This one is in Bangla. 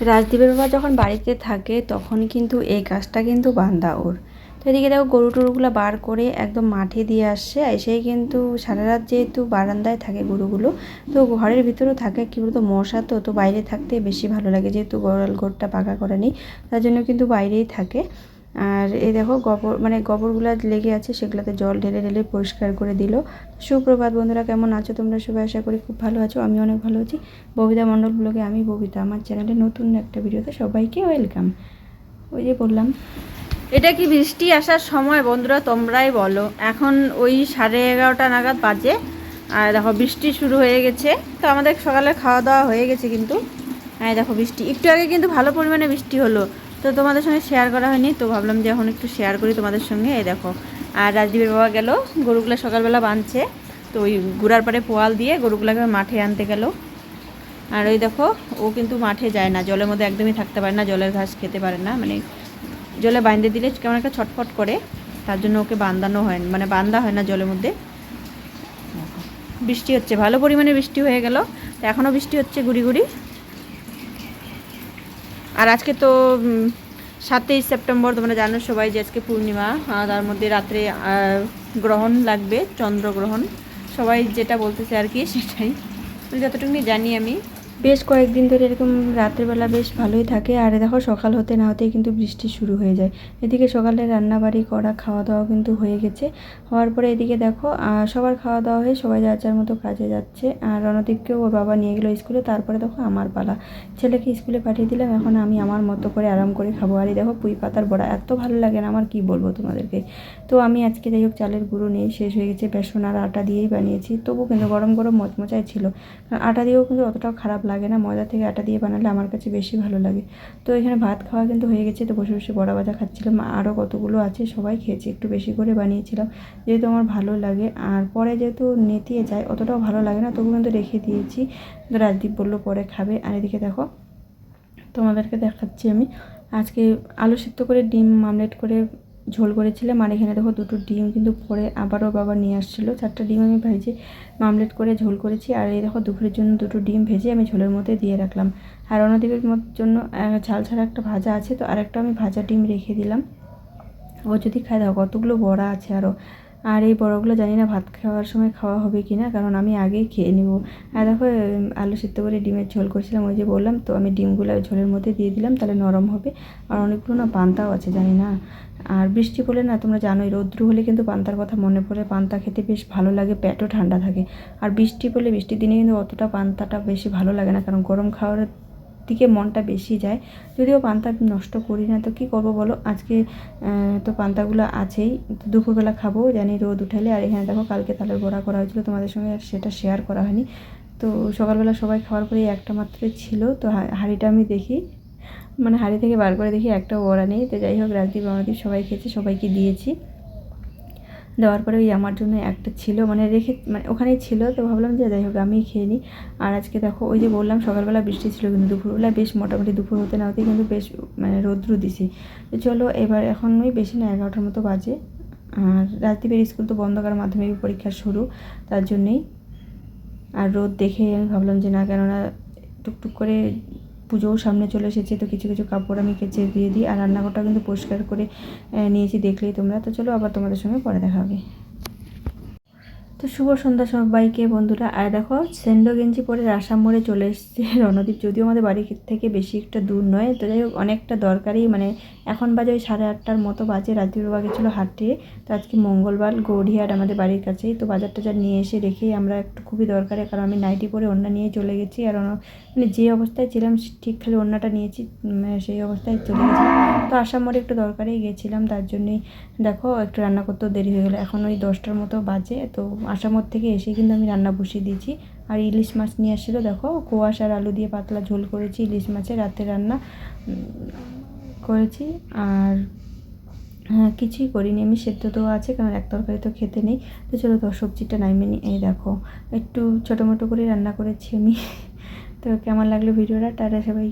রাজদীপের বাবা যখন বাড়িতে থাকে, তখন কিন্তু এই কাজটা কিন্তু বান্দা ওর। তো এদিকে দেখো গরু টরুগুলো বার করে একদম মাঠে দিয়ে আসছে এসেই কিন্তু সারা রাত যেহেতু বারান্দায় থাকে গরুগুলো, তো ঘরের ভিতরেও থাকে কী বলতো মশা তো তো বাইরে থাকতে বেশি ভালো লাগে, যেহেতু গোড়াল ঘরটা পাকা করে নেই তার জন্য কিন্তু বাইরেই থাকে। আর এই দেখো গোবর মানে গোবরগুলো লেগে আছে, সেগুলোতে জল ঢেলে ঢেলে পরিষ্কার করে দিল। সুপ্রভাত বন্ধুরা, কেমন আছো? তোমরা সবাই আশা করি খুব ভালো আছো, আমি অনেক ভালো আছি। ববিতা মণ্ডল ব্লগে আমি ববিতা, আমার চ্যানেলে নতুন একটা ভিডিওতে সবাইকে ওয়েলকাম। ওই যে বললাম। এটা কি বৃষ্টি আসার সময় বন্ধুরা? তোমরাই বলো। এখন ওই সাড়ে এগারোটা নাগাদ বাজে, আর দেখো বৃষ্টি শুরু হয়ে গেছে। তো আমাদের সকালে খাওয়া দাওয়া হয়ে গেছে কিন্তু। হ্যাঁ দেখো বৃষ্টি। একটু আগে কিন্তু ভালো পরিমাণে বৃষ্টি হলো। তো তোমাদের সঙ্গে শেয়ার করা হয়নি, তো ভাবলাম যে এখন একটু শেয়ার করি তোমাদের সঙ্গে, এই দেখো। আর রাজদীপের বাবা গেল, গরুগুলো সকালবেলা বাঁধছে, তো ওই গুড়ার পাড়ে পোয়াল দিয়ে গরুগুলোকে মাঠে আনতে গেল। আর ওই দেখো, ও কিন্তু মাঠে যায় না, জলের মধ্যে একদমই থাকতে পারে না, জলের ঘাস খেতে পারে না মানে জলে বাইন্দে দিলে কেমন একটা ছটফট করে, তার জন্য ওকে বান্ধানো হয় মানে বান্ধা হয় না জলের মধ্যে। বৃষ্টি হচ্ছে, ভালো পরিমাণে বৃষ্টি হয়ে গেল, তো এখনও বৃষ্টি হচ্ছে গুড়ি গুড়ি। আর আজকে তো সাতই সেপ্টেম্বর, তোমরা জানো সবাই যে আজকে পূর্ণিমা তার মধ্যে রাত্রে গ্রহণ লাগবে, চন্দ্রগ্রহণ। সবাই যেটা বলতেছে আর কি, সেটাই। যতটুকু জানি আমি বেশ কয়েকদিন ধরে এরকম রাত্রেবেলা বেশ ভালোই থাকে। আর দেখো, সকাল হতে না হতেই কিন্তু বৃষ্টি শুরু হয়ে যায়। এদিকে সকালে রান্নাবাড়ি করা খাওয়া দাওয়া কিন্তু হয়ে গেছে। হওয়ার পরে এদিকে দেখো সবার খাওয়া দাওয়া হয়ে সবাই যার যার মতো কাজে যাচ্ছে। আর রণদীপকেও ওর বাবা নিয়ে গেলো স্কুলে। তারপরে দেখো, আমার পালা। ছেলেকে স্কুলে পাঠিয়ে দিলাম। এখন আমি আমার মতো করে আরাম করে খাব। আর দেখো, পুঁই পাতার বড়া। এত ভালো লাগে না আমার, কি বলব তোমাদেরকে? তো আমি আজকে যাই হোক, চালের গুঁড়ো নিয়ে শেষ হয়ে গেছে। বেসন আর আটা দিয়েই বানিয়েছি। তবু কিন্তু গরম গরম মচমচাই ছিল আটা দিয়েও কিন্তু অতটাও খারাপ লাগে না, ময়দা থেকে আটা দিয়ে বানালে আমার কাছে বেশি ভালো লাগে। তো এখানে ভাত খাওয়া কিন্তু হয়ে গেছে, তো বসে বসে বড়া ভাজা খাচ্ছিলাম। আরও কতগুলো আছে সবাই খেয়েছি, একটু বেশি করে বানিয়েছিলাম, যেহেতু আমার ভালো লাগে। আর পরে যেহেতু নেতিয়ে যায়, অতটাও ভালো লাগে না, তবু কিন্তু রেখে দিয়েছি। রাজদীপ বলল, পরে খাবে। আর এদিকে দেখো, তোমাদেরকে দেখাচ্ছি আমি। আজকে আলু সিদ্ধ করে ডিম আমলেট করে ঝোল করেছিলাম আর এখানে দেখো দুটো ডিম কিন্তু পরে আবারও বাবা নিয়ে আসছিল। চারটা ডিম আমি ভেজে মামলেট করে ঝোল করেছি আর এই দেখো দুপুরের জন্য দুটো ডিম ভেজে আমি ঝোলের মধ্যে দিয়ে রাখলাম। আর অন্যদিকের জন্য ঝাল ছাড়া একটা ভাজা আছে, তো আরেকটা আমি ভাজা ডিম রেখে দিলাম। ও যদি খায়, দেখো কতগুলো বড়া আছে আরও আর এই বড়গুলো জানি না ভাত খাওয়ার সময় খাওয়া হবে কি না, কারণ আমি আগেই খেয়ে নেব। আর দেখো আলু সিদ্ধ করে ডিমের ঝোল করছিলাম, ওই যে বললাম তো, আমি ডিমগুলো ঝোলের মধ্যে দিয়ে দিলাম, তাহলে নরম হবে। আর অনেকগুলো না পান্তাও আছে, জানি না। আর বৃষ্টি পড়লে না, তোমরা জানোই, রৌদ্র হলে কিন্তু পান্তার কথা মনে পড়ে, পান্তা খেতে বেশ ভালো লাগে, পেটও ঠান্ডা থাকে। আর বৃষ্টি পড়লে, বৃষ্টির দিনে কিন্তু অতটা পান্তাটা বেশি ভালো লাগে না, কারণ গরম খাওয়ার দিকে মনটা বেশি যায়, যদিও পান্তা নষ্ট করি না। তো কী করব বলো? আজকে তো পান্তাগুলো আছেই। দুপুরবেলা খাব, জানি রোদ উঠালে। আর এখানে দেখো, কালকে তালের বড়া করা হয়েছিল, তোমাদের সঙ্গে আর সেটা শেয়ার করা হয়নি। তো সকালবেলা সবাই খাওয়ার পরে একটা মাত্রই ছিল। তো হাঁড়িটা আমি দেখি মানে হাঁড়ি থেকে বার করে দেখি একটা বড়া নেই। তো যাই হোক, রাজদীপ আমাদের সবাই খেয়েছে, সবাইকে দিয়েছি। দেওয়ার পরে ওই আমার জন্য একটা ছিল মানে রেখে মানে ওখানেই ছিল, তো ভাবলাম যে যাই হোক আমি খেয়ে নিই। আর আজকে দেখো, ওই যে বললাম সকালবেলা বৃষ্টি ছিল কিন্তু দুপুরবেলা বেশ মোটামুটি দুপুর হতে না হতে কিন্তু বেশ মানে রৌদ্র দিছে। তো চলো এবার এখন ওই বেশি না এগারোটার মতো বাজে। আর রাজদীপের স্কুল তো বন্ধ করার মাধ্যমিক পরীক্ষা শুরু, তার জন্যেই। আর রোদ দেখে আমি ভাবলাম যে না, কেননা টুকটুক করে পুজোও সামনে চলে এসেছে, তো কিছু কিছু কাপড় আমি কেচে দিয়ে দিই আর রান্নাঘরটা কিন্তু পরিষ্কার করে নিয়েছি দেখলেই তোমরা। তো চলো আবার তোমাদের সঙ্গে পরে দেখা হবে। তো শুভ সন্ধ্যা সবাইকে, বন্ধুরা। আর দেখো, সেন্ডো গেঞ্জি পরে রাসাম মোড়ে চলে এসেছে রণদীপ। যদিও আমাদের বাড়ি থেকে বেশি একটা দূর নয়, তো যাই হোক, অনেকটা দরকারি। মানে এখন বাজে ওই সাড়ে আটটার মতো বাজে, রাজদীপ বাবা গেছিল হাটে তো আজকে মঙ্গলবার গৌড়িহাট আমাদের বাড়ির কাছেই। তো বাজার টাজার নিয়ে এসে রেখেই আমরা একটু খুবই দরকারি, কারণ আমি নাইটি পরে অন্য নিয়ে চলে গেছি। আর মানে যে অবস্থায় ছিলাম ঠিক খালি অন্যটা নিয়েছি সেই অবস্থায় চলে গেছি। তো আসাম মোড়ে একটু দরকারেই গেছিলাম, তার জন্যই দেখো, একটু রান্না করতেও দেরি হয়ে গেলো। এখন ওই দশটার মতো বাজে, তো আসামোর থেকে এসে কিন্তু আমি রান্না বসিয়ে দিয়েছি। আর ইলিশ মাছ নিয়ে আসছিল, দেখো, কোয়াশ আর আলু দিয়ে পাতলা ঝোল করেছি, ইলিশ মাছের রাতে রান্না করেছি। আর হ্যাঁ কিছুই করিনি, আমি সেদ্ধ তো আছে, কারণ এক তরকারি তো খেতে নেই। তো চলো তো, সবজিটা নামিয়ে নিই, এই দেখো, একটু ছোটো মোটো করে রান্না করেছি আমি। তো কেমন লাগল ভিডিওটা? টাটা সবাই